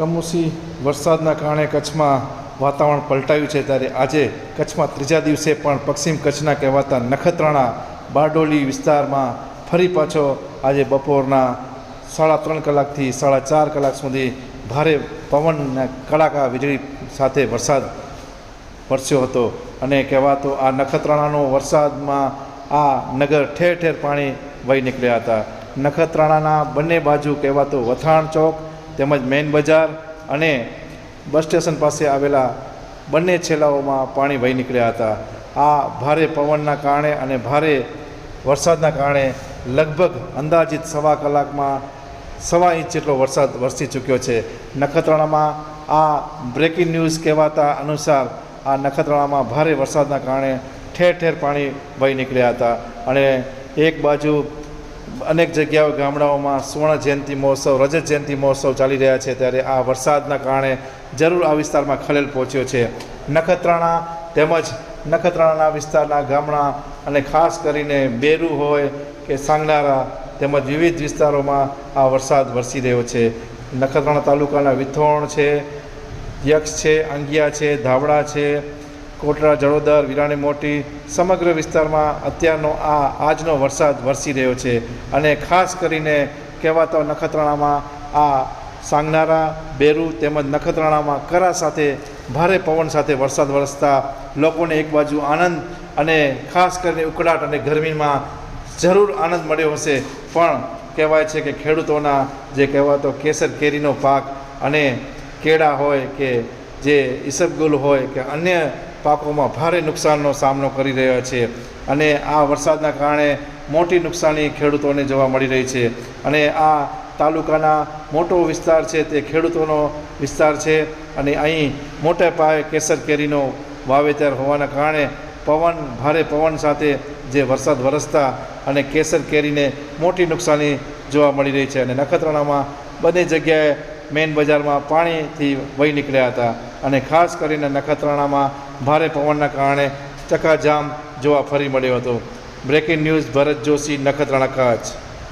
કમોસમી વરસાદના કારણે કચ્છમાં વાતાવરણ પલટાયું છે ત્યારે આજે કચ્છમાં ત્રીજા દિવસે પણ પશ્ચિમ કચ્છના કહેવાતા નખત્રાણા, બારડોલી વિસ્તારમાં ફરી પાછો આજે બપોરના સાડા ત્રણ કલાકથી સાડા ચાર કલાક સુધી ભારે પવનના કડાકા વીજળી સાથે વરસાદ વરસ્યો હતો. અને કહેવાતો આ નખત્રાણાનો વરસાદમાં આ નગર ઠેર ઠેર પાણી વહી નીકળ્યા હતા. નખત્રાણાના બંને બાજુ કહેવાતો વથાણ ચોક તેમજ મેઇન બજાર અને બસ સ્ટેશન પાસે આવેલા બંને છેલ્લાઓમાં પાણી વહી નીકળ્યા હતા. આ ભારે પવનના કારણે અને ભારે વરસાદના કારણે લગભગ અંદાજિત સવા કલાકમાં સવા ઇંચ જેટલો વરસાદ વરસી ચૂક્યો છે. નખત્રાણામાં આ બ્રેકિંગ ન્યૂઝ કહેવાતા અનુસાર આ નખત્રાણામાં ભારે વરસાદના કારણે ઠેર ઠેર પાણી વહી નીકળ્યા હતા અને એક બાજુ અનેક જગ્યાઓ ગામડાઓમાં સુવર્ણ જયંતિ મહોત્સવ, રજત જયંતિ મહોત્સવ ચાલી રહ્યા છે. ત્યારે આ વરસાદના કારણે જરૂર આ વિસ્તારમાં ખલેલ પહોંચ્યો છે. નખત્રાણા તેમજ નખત્રાણાના વિસ્તારના ગામડા અને ખાસ કરીને બેરુ હોય કે સાંગનારા તેમજ વિવિધ વિસ્તારોમાં આ વરસાદ વરસી રહ્યો છે. નખત્રાણા તાલુકાના વિથોણ છે, યક્ષ છે, અંગિયા છે, ધાવડા છે કોટડા જડોદર, વિરાણી મોટી, સમગ્ર વિસ્તારમાં અત્યારનો આ આજનો વરસાદ વરસી રહ્યો છે અને ખાસ કરીને કહેવાતો નખત્રાણામાં આ સાંગનારા, બેરુ તેમજ નખત્રાણામાં કરા સાથે ભારે પવન સાથે વરસાદ વરસતા લોકોને એક બાજુ આનંદ અને ખાસ કરીને ઉકળાટ અને ગરમીમાં જરૂર આનંદ મળ્યો હશે. પણ કહેવાય છે કે ખેડૂતોના જે કહેવાતો કેસર કેરીનો પાક અને કેળા હોય કે જે ઈસબગુલ હોય કે અન્ય પાકોમાં ભારે નુકસાનનો સામનો કરી રહ્યા છે. અને આ વરસાદના કારણે મોટી નુકસાની ખેડૂતોને જોવા મળી રહી છે. અને આ તાલુકાના મોટો વિસ્તાર છે તે ખેડૂતોનો વિસ્તાર છે. અને અહીં મોટા પાયે કેસર કેરીનો વાવેતર હોવાના કારણે પવન, ભારે પવન સાથે જે વરસાદ વરસતા અને કેસર કેરીને મોટી નુકસાની જોવા મળી રહી છે. અને નખત્રાણામાં બંને જગ્યાએ મેઇન બજારમાં પાણીથી વહી નીકળ્યા હતા અને ખાસ કરીને નખત્રાણામાં ભારે પવનના કારણે ચકાજામ જોવા ફરી મળ્યો હતો. Breaking news, Bharat Joshi, Nakhatrana Kutch